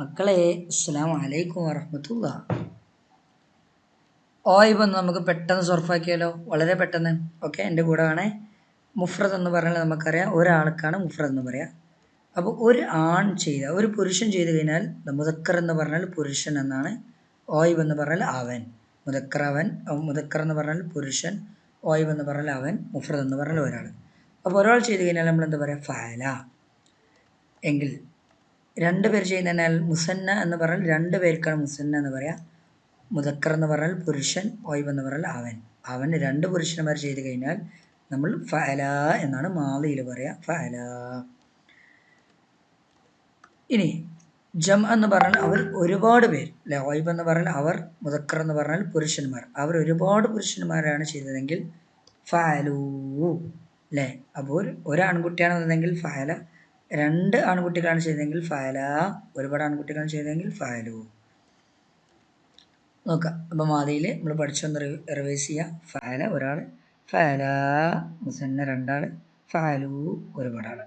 മക്കളെ അസ്സാം വലൈക്കും വറഹമത്തുള്ള. ഓ വന്ന് നമുക്ക് പെട്ടെന്ന് സൊർഫാക്കിയാലോ? വളരെ പെട്ടെന്ന്. ഓക്കെ എന്റെ കൂടെ വേണേ. മുഫ്രദ് എന്ന് പറഞ്ഞാൽ നമുക്കറിയാം ഒരാൾക്കാണ് മുഫ്രദ് എന്ന് പറയാം. അപ്പോൾ ഒരു ആൺ ചെയ്ത ഒരു പുരുഷൻ ചെയ്ത് കഴിഞ്ഞാൽ മുതക്കർ എന്ന് പറഞ്ഞാൽ പുരുഷൻ എന്നാണ്. ഓയിബ് എന്ന് പറഞ്ഞാൽ അവൻ. മുതക്കർ അവൻ മുതക്കർ എന്ന് പറഞ്ഞാൽ പുരുഷൻ. ഓയിബ് എന്ന് പറഞ്ഞാൽ അവൻ മുഫ്രദ് എന്ന് പറഞ്ഞാൽ ഒരാൾ. അപ്പോൾ ഒരാൾ ചെയ്ത് കഴിഞ്ഞാൽ നമ്മൾ എന്താ പറയുക ഫാല. എങ്കിൽ രണ്ട് പേർ ചെയ്യുന്നതിനാൽ മുസന്ന എന്ന് പറഞ്ഞാൽ രണ്ട് പേർക്കാണ് മുസന്ന എന്ന് പറയാം. മുതക്കർ എന്ന് പറഞ്ഞാൽ പുരുഷൻ ഓയ്വ് എന്ന് പറഞ്ഞാൽ അവൻ. അവൻ രണ്ട് പുരുഷന്മാർ ചെയ്ത് കഴിഞ്ഞാൽ നമ്മൾ ഫല എന്നാണ് മാലിയിൽ പറയാ ഫല ഇനി ജം എന്ന് പറഞ്ഞാൽ അവർ ഒരുപാട് പേർ. അല്ലെ ഓയ്വ് എന്ന് പറഞ്ഞാൽ അവർ മുതക്കർ എന്ന് പറഞ്ഞാൽ പുരുഷന്മാർ. അവർ ഒരുപാട് പുരുഷന്മാരാണ് ചെയ്തതെങ്കിൽ ഫാലൂ അല്ലേ അപ്പോൾ ഒരു ഒരു ആൺകുട്ടിയാണെന്നുണ്ടെങ്കിൽ ഫാല രണ്ട് ആൺകുട്ടികളാണ് ചെയ്തതെങ്കിൽ ഫയല ഒരുപാട് ആൺകുട്ടികളാണ് ചെയ്തതെങ്കിൽ ഫയലു. നോക്കാം. അപ്പം മാതിയിൽ നമ്മൾ പഠിച്ചൊന്ന് റിവൈസ് ചെയ്യാം. ഫയല ഒരാൾ ഫയല. മുസന്ന രണ്ടാൾ ഫയലു ഒരുപാടാൾ